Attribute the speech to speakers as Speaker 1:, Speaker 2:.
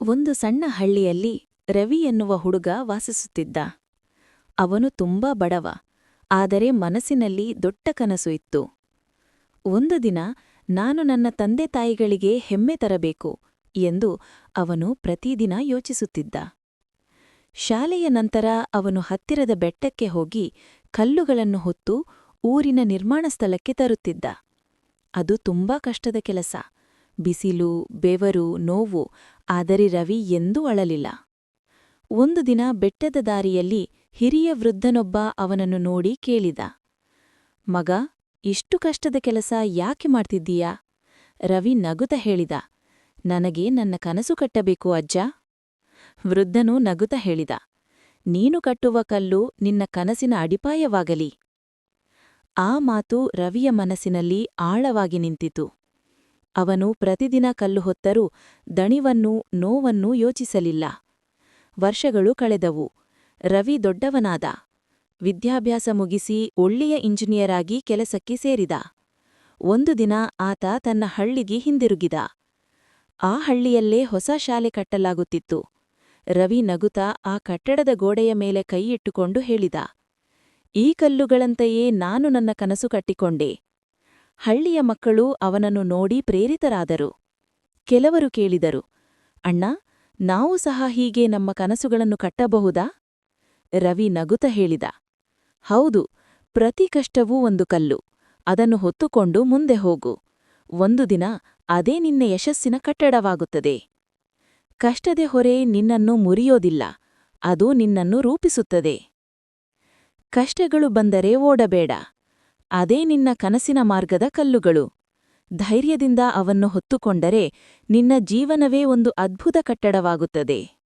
Speaker 1: ಒಂದು ಸಣ್ಣ ಹಳ್ಳಿಯಲ್ಲಿ ರವಿ ಎನ್ನುವ ಹುಡುಗ ವಾಸಿಸುತ್ತಿದ್ದ. ಅವನು ತುಂಬಾ ಬಡವ, ಆದರೆ ಮನಸ್ಸಿನಲ್ಲಿ ದೊಡ್ಡ ಕನಸು ಇತ್ತು. ಒಂದು ದಿನ, ನಾನು ನನ್ನ ತಂದೆ ತಾಯಿಗಳಿಗೆ ಹೆಮ್ಮೆ ತರಬೇಕು ಎಂದು ಅವನು ಪ್ರತಿದಿನ ಯೋಚಿಸುತ್ತಿದ್ದ. ಶಾಲೆಯ ನಂತರ ಅವನು ಹತ್ತಿರದ ಬೆಟ್ಟಕ್ಕೆ ಹೋಗಿ ಕಲ್ಲುಗಳನ್ನು ಹೊತ್ತು ಊರಿನ ನಿರ್ಮಾಣ ಸ್ಥಳಕ್ಕೆ ತರುತ್ತಿದ್ದ. ಅದು ತುಂಬಾ ಕಷ್ಟದ ಕೆಲಸ. ಬಿಸಿಲು, ಬೆವರು, ನೋವು ಆದರೆ ರವಿ ಎಂದೂ ಅಳಲಿಲ್ಲ. ಒಂದು ದಿನ ಬೆಟ್ಟದ ದಾರಿಯಲ್ಲಿ ಹಿರಿಯ ವೃದ್ಧನೊಬ್ಬ ಅವನನ್ನು ನೋಡಿ ಕೇಳಿದ. ಮಗ, ಇಷ್ಟು ಕಷ್ಟದ ಕೆಲಸ ಯಾಕೆ ಮಾಡ್ತಿದ್ದೀಯಾ? ರವಿ ನಗುತ ಹೇಳಿದ. ನನಗೆ ನನ್ನ ಕನಸು ಕಟ್ಟಬೇಕು ಅಜ್ಜ. ವೃದ್ಧನು ನಗುತ ಹೇಳಿದ. ನೀನು ಕಟ್ಟುವ ಕಲ್ಲು ನಿನ್ನ ಕನಸಿನ ಅಡಿಪಾಯವಾಗಲಿ. ಆ ಮಾತು ರವಿಯ ಮನಸ್ಸಿನಲ್ಲಿ ಆಳವಾಗಿ ನಿಂತಿತು. ಅವನು ಪ್ರತಿದಿನ ಕಲ್ಲು ಹೊತ್ತರೂ ದಣಿವನ್ನೂ ನೋವನ್ನೂ ಯೋಚಿಸಲಿಲ್ಲ. ವರ್ಷಗಳು ಕಳೆದವು. ರವಿ ದೊಡ್ಡವನಾದ. ವಿದ್ಯಾಭ್ಯಾಸ ಮುಗಿಸಿ ಒಳ್ಳೆಯ ಇಂಜಿನಿಯರ್ ಆಗಿ ಕೆಲಸಕ್ಕೆ ಸೇರಿದ. ಒಂದು ದಿನ ಆತ ತನ್ನ ಹಳ್ಳಿಗೆ ಹಿಂದಿರುಗಿದ. ಆ ಹಳ್ಳಿಯಲ್ಲೇ ಹೊಸ ಶಾಲೆ ಕಟ್ಟಲಾಗುತ್ತಿತ್ತು. ರವಿ ನಗುತ್ತಾ ಆ ಕಟ್ಟಡದ ಗೋಡೆಯ ಮೇಲೆ ಕೈಯಿಟ್ಟುಕೊಂಡು ಹೇಳಿದ. ಈ ಕಲ್ಲುಗಳಂತೆಯೇ ನಾನು ನನ್ನ ಕನಸು ಕಟ್ಟಿಕೊಂಡೆ. ಹಳ್ಳಿಯ ಮಕ್ಕಳು ಅವನನ್ನು ನೋಡಿ ಪ್ರೇರಿತರಾದರು. ಕೆಲವರು ಕೇಳಿದರು, ಅಣ್ಣ, ನಾವು ಸಹ ಹೀಗೆ ನಮ್ಮ ಕನಸುಗಳನ್ನು ಕಟ್ಟಬಹುದಾ? ರವಿ ನಗುತ ಹೇಳಿದ, ಹೌದು, ಪ್ರತಿ ಕಷ್ಟವೂ ಒಂದು ಕಲ್ಲು, ಅದನ್ನು ಹೊತ್ತುಕೊಂಡು ಮುಂದೆ ಹೋಗು. ಒಂದು ದಿನ ಅದೇ ನಿನ್ನ ಯಶಸ್ಸಿನ ಕಟ್ಟಡವಾಗುತ್ತದೆ. ಕಷ್ಟದೆ ಹೊರೆ ನಿನ್ನನ್ನು ಮುರಿಯೋದಿಲ್ಲ, ಅದು ನಿನ್ನನ್ನು ರೂಪಿಸುತ್ತದೆ. ಕಷ್ಟಗಳು ಬಂದರೆ ಓಡಬೇಡ. ಅದೇ ನಿನ್ನ ಕನಸಿನ ಮಾರ್ಗದ ಕಲ್ಲುಗಳು. ಧೈರ್ಯದಿಂದ ಅವನ್ನು ಹೊತ್ತುಕೊಂಡರೆ ನಿನ್ನ ಜೀವನವೇ ಒಂದು ಅದ್ಭುತ ಕಟ್ಟಡವಾಗುತ್ತದೆ.